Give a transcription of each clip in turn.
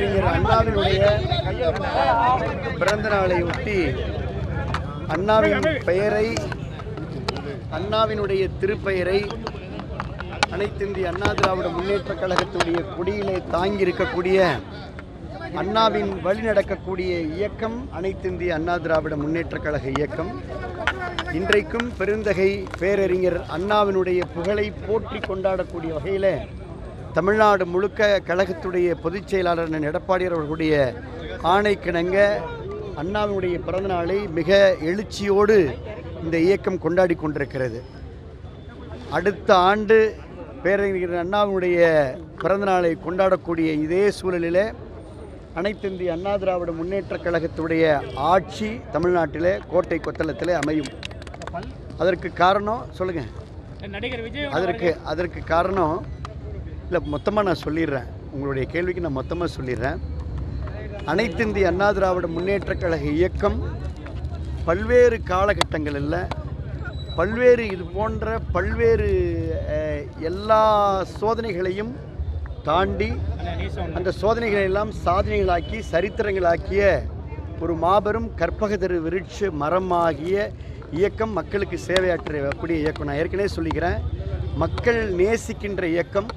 பேரறிஞர் அண்ணாவினுடைய பிறந்த நாளை ஒட்டி அண்ணாவின் பெயரை அண்ணாவினுடைய திருப்பெயரை அனைத்திந்திய அண்ணா திராவிட முன்னேற்ற கழகத்துடைய கொடியிலே தாங்கி இருக்கக்கூடிய அண்ணாவின் வழி நடக்கக்கூடிய இயக்கம் அனைத்திந்திய அண்ணா திராவிட முன்னேற்ற கழக இயக்கம். இன்றைக்கும் பெருந்தகை பேரறிஞர் அண்ணாவினுடைய புகழை போற்றி கொண்டாடக்கூடிய வகையில் தமிழ்நாடு முழுக்க கழகத்துடைய பொதுச் செயலாளர் எடப்பாடியார் அவர்களுடைய ஆணைக்கிணங்க அண்ணாவினுடைய பிறந்தநாளை மிக எழுச்சியோடு இந்த இயக்கம் கொண்டாடி கொண்டிருக்கிறது. அடுத்த ஆண்டு பேரறிஞர் அண்ணாவினுடைய பிறந்தநாளை கொண்டாடக்கூடிய இதே சூழலில் அனைத்திந்திய அண்ணா திராவிட முன்னேற்ற கழகத்துடைய ஆட்சி தமிழ்நாட்டிலே கோட்டை கொத்தளத்திலே அமையும். அதற்கு காரணம் சொல்லுங்கள் அதற்கு அதற்கு காரணம் இல்லை மொத்தமாக நான் சொல்லிடுறேன். உங்களுடைய கேள்விக்கு நான் மொத்தமாக சொல்லிடுறேன். அனைத்திந்திய அண்ணா திராவிட முன்னேற்ற கழக இயக்கம் பல்வேறு காலகட்டங்களில் பல்வேறு இது போன்ற பல்வேறு எல்லா சோதனைகளையும் தாண்டி அந்த சோதனைகளை எல்லாம் சாதனைகளாக்கி சரித்திரங்களாக்கிய ஒரு மாபெரும் கற்பகதரு விருட்ச மரமாகிய இயக்கம் மக்களுக்கு சேவையாற்றக்கூடிய இயக்கம். நான் ஏற்கனவே சொல்லிக்கிறேன். மக்கள் நேசிக்கின்ற இயக்கம்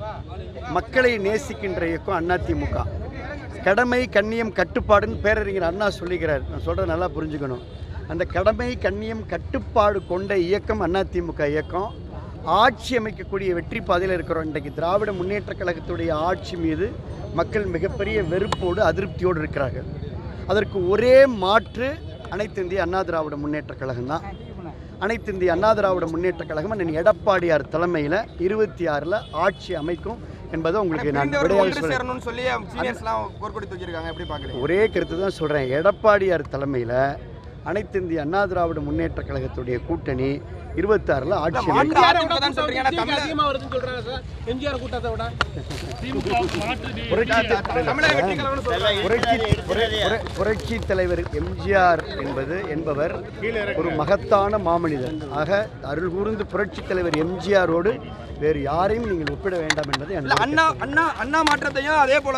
மக்களை நேசிக்கின்ற இயக்கம் அதிமுக. கடமை கண்ணியம் கட்டுப்பாடுன்னு பேரறிஞர் அண்ணா சொல்லிக்கிறார். நான் சொல்கிறத நல்லா புரிஞ்சுக்கணும். அந்த கடமை கண்ணியம் கட்டுப்பாடு கொண்ட இயக்கம் அதிமுக இயக்கம். ஆட்சி அமைக்கக்கூடிய வெற்றி பாதையில் இருக்கிறோம். இன்றைக்கு திராவிட முன்னேற்ற கழகத்துடைய ஆட்சி மீது மக்கள் மிகப்பெரிய வெறுப்போடு அதிருப்தியோடு இருக்கிறார்கள். அதற்கு ஒரே மாற்று அனைத்து இந்திய அண்ணா திராவிட முன்னேற்ற கழகம் தான் அனைத்து இந்திய அண்ணா திராவிட முன்னேற்ற கழகம் அண்ணன் எடப்பாடியார் தலைமையில் இருபத்தி ஆறில் ஆட்சி அமைக்கும் என்பதை உங்களுக்கு நான் விடையாக சொல்லி ஒரே கருத்து தான் சொல்கிறேன் எடப்பாடியார் தலைமையில் அனைத்து இந்திய அண்ணா திராவிட முன்னேற்ற கழகத்துடைய கூட்டணி இருபத்தாறில் ஆட்சி புரட்சி தலைவர். எம்ஜிஆர் என்பது என்பவர் ஒரு மகத்தான மாமனிதர். ஆக அருள் கூர்ந்து புரட்சி தலைவர் எம்ஜிஆரோடு வேறு யாரையும் நீங்கள் ஒப்பிட வேண்டாம் என்பதை அண்ணா அண்ணா அண்ணா மாற்றத்தையும் அதே போல